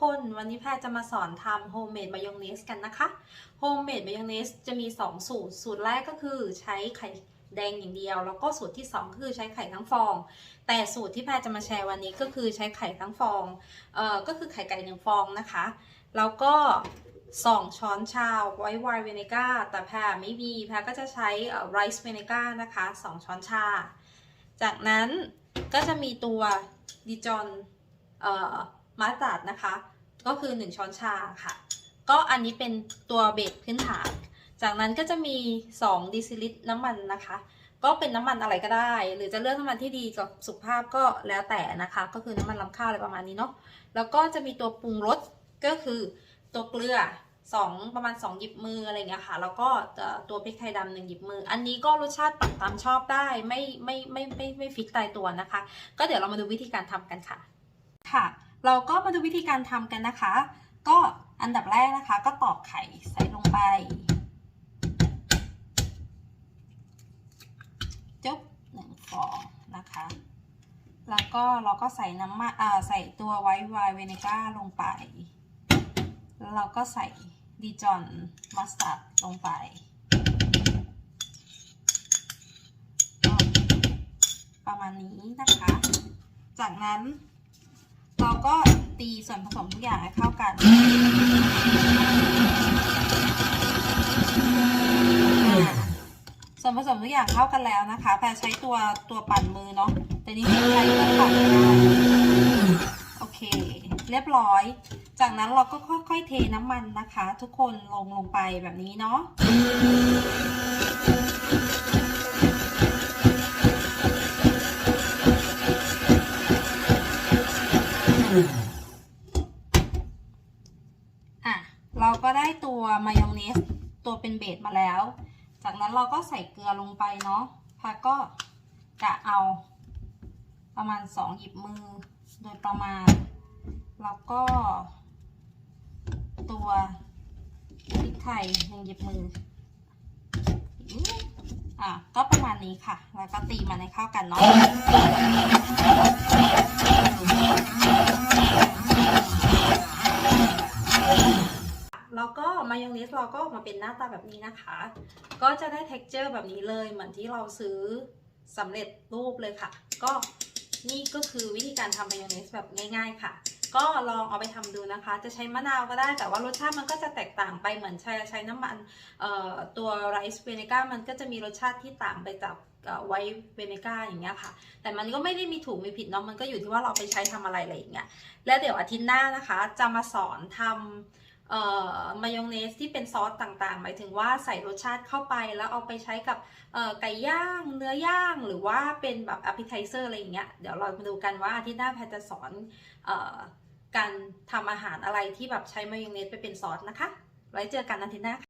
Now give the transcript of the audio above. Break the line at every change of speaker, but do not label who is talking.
คนวันนี้แพรจะมาสอนทำโฮมเมดมายองเนสกันนะคะโฮมเมดมายองเนสจะมี 2 สูตร สูตรแรกก็คือใช้ไข่แดงอย่างเดียว แล้วก็สูตรที่2คือใช้ไข่ทั้งฟอง แต่สูตรที่แพรจะมาแชร์วันนี้ก็คือใช้ไข่ทั้งฟองเอ่อก็คือไข่ไก่หนึ่งฟองนะคะ แล้วก็ 2 ช้อนชาไวท์ไวน์เวเนก้าแต่แพรไม่มีแพรก็จะใช้ไรซ์เวเนก้านะคะ 2 ช้อนชา จากนั้นก็จะมีตัวดิจอนเอ่อมาสตาร์ดนะคะ ก็คือ 1 ช้อนชาค่ะ ก็อันนี้เป็นตัวเบสพื้นฐาน จากนั้นก็จะมี 2ดิซิลิตรน้ำมันนะคะ ก็เป็นน้ำมันอะไรก็ได้ หรือจะเลือกน้ำมันที่ดีกับสุขภาพก็แล้วแต่นะคะ ก็คือน้ำมันลำข้าวอะไรประมาณนี้เนาะ แล้วก็จะมีตัวปรุงรสก็คือตัวเกลือสองประมาณ 2 หยิบมืออะไรเงี้ยค่ะ แล้วก็ตัวพริกไทยดำหนึ่งหยิบมือ อันนี้ก็รสชาติปรับตามชอบได้ไม่ไม่ไม่ไม่ไม่ไม่ฟิกตายตัวนะคะ ก็เดี๋ยวเรามาดูวิธีการทำกันค่ะ ค่ะ เราก็มาดูวิธีการทำกันนะคะ ก็อันดับแรกนะคะ ก็ตอกไข่ใส่ลงไปจุ๊บหนึ่งฟองนะคะ แล้วก็เราก็ใส่น้ำมันอ่าใส่ตัวไวท์ไวน์เวเนก้าลงไป แล้วเราก็ใส่ดิจอนมัสตาร์ดลงไปประมาณนี้นะคะ จากนั้น เราก็ตีส่วนผสมทุกอย่างให้เข้ากันส่วนผสมทุกอย่างเข้ากันแล้วนะคะ แพรใช้ตัวตัวปั่นมือเนาะ แต่นี่ใช้เครื่องปั่นก็ได้โอเค เรียบร้อย จากนั้นเราก็ค่อยๆเทน้ำมันนะคะ ทุกคนลงลงไปแบบนี้เนาะ อะ เราก็ได้ตัวมายองเนสตัวเป็นเบสมาแล้ว จากนั้นเราก็ใส่เกลือลงไปเนาะพาก็กะเอาประมาณสองหยิบมือโดยประมาณ แล้วก็ ตัวพริกไทยหนึ่งหยิบมืออืออะก็ประมาณนี้ค่ะ แล้วก็ตีมันให้เข้ากันเนาะ แล้วก็มายองเนสเราก็ออกมาเป็นหน้าตาแบบนี้นะคะ ก็จะได้ t e x t อร์แบบนี้เลยเหมือนที่เราซื้อสำเร็จรูปเลยค่ะ ก็นี่ก็คือวิธีการทำมายองเนสแบบง่ายๆค่ะ ก็ลองเอาไปทำดูนะคะ จะใช้มะนาวก็ได้ แต่ว่ารสชาติมันก็จะแตกต่างไปเหมือนใช้ใช้น้ำมันตัวไรซ์เวเนก้ามันก็จะมีรสชาติที่ต่างไปจากไวท์เวเนก้าอย่างเงี้ยค่ะ แต่มันก็ไม่ได้มีถูกมีผิดเนาะมันก็อยู่ที่ว่าเราไปใช้ทำอะไรอะไรอย่างเงี้ยแล้วเดี๋ยวอาทิตย์หน้านะคะ จะมาสอนทำ มายองเนสที่เป็นซอสต่างๆ หมายถึงว่าใส่รสชาติเข้าไปแล้วเอาไปใช้กับไก่ย่างเนื้อย่างหรือว่าเป็นแบบ appetizer อะไรอย่างเงี้ยเดี๋ยวเรามาดูกันว่าอาทิตย์หน้าแพทย์จะสอนออการทำอาหารอะไรที่แบบใช้มายองเนสไปเป็นซอสนะคะ ไว้เจอกันอาทิตย์หน้า